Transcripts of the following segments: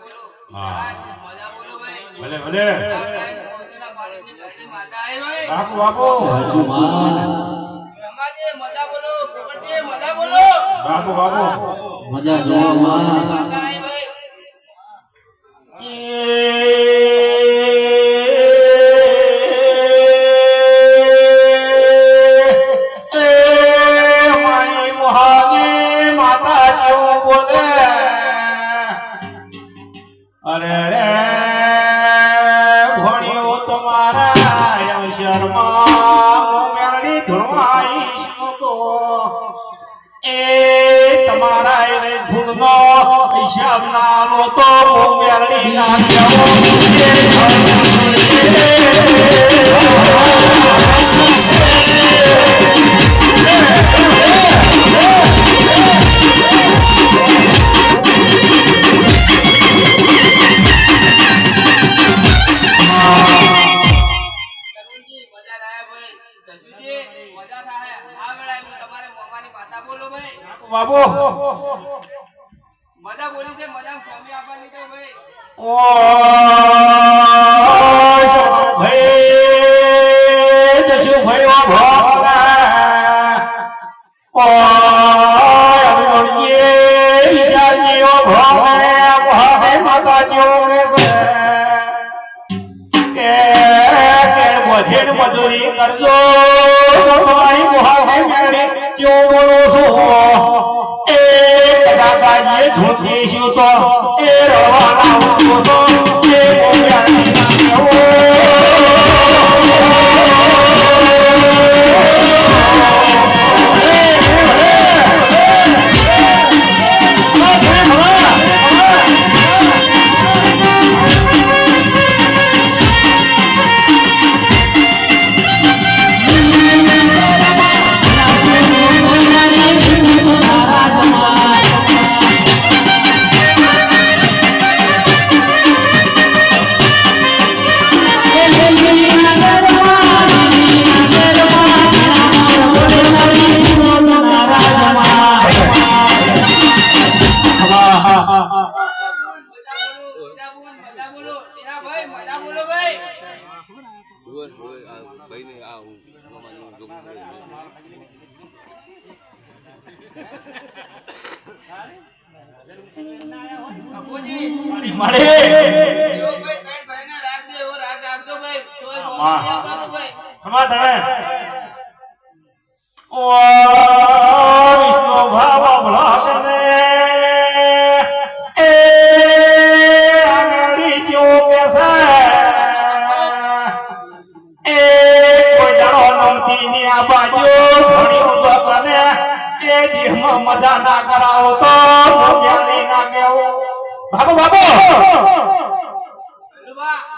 મજા બોલો ભાઈ ભલે ભલે. બાપુ બાપુ. રમાજી મજા બોલો પોપટજી મજા બોલો બાપુ બાપુ. મજા જોવા માં શર્મા મેરડી ધણવાઈશ તો એ તમારા એને ભૂલનો હિસાબ ના લો તો મેરડી ના જાઓ બાબુ મજા બોલી છે મજા કમી આપવાની છે ભાઈ. ઓ ભાઈ જશુ ભાઈ ઓ ભોગા ઓ અભિમન્યે વિશાલજી ઓ ભોગે ભોગે માતાજી ઓ છે કે કેડ મજૂરી કરજો. તમારી મોહાવે મેળે જો બોલો છો. એ કદાકાજીએ છું તો એ રવાના ઉઠો બોલ. ભાઈ મજા બોલો ભાઈ. તમે ઓ દાડો આ બાજુ ભણ્યું તો તને એ દેહમાં મજા ના કરાવો તો ભૂમ્યાની ના કેવો ભાગો ભાગો.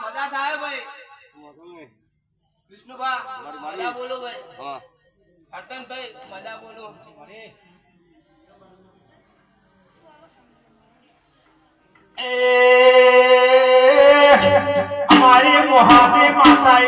મજા થાય ભાઈ. વિષ્ણુભા મજા બોલો ભાઈ. અટનભાઈ મજા બોલો. મારી મોહાદી માતા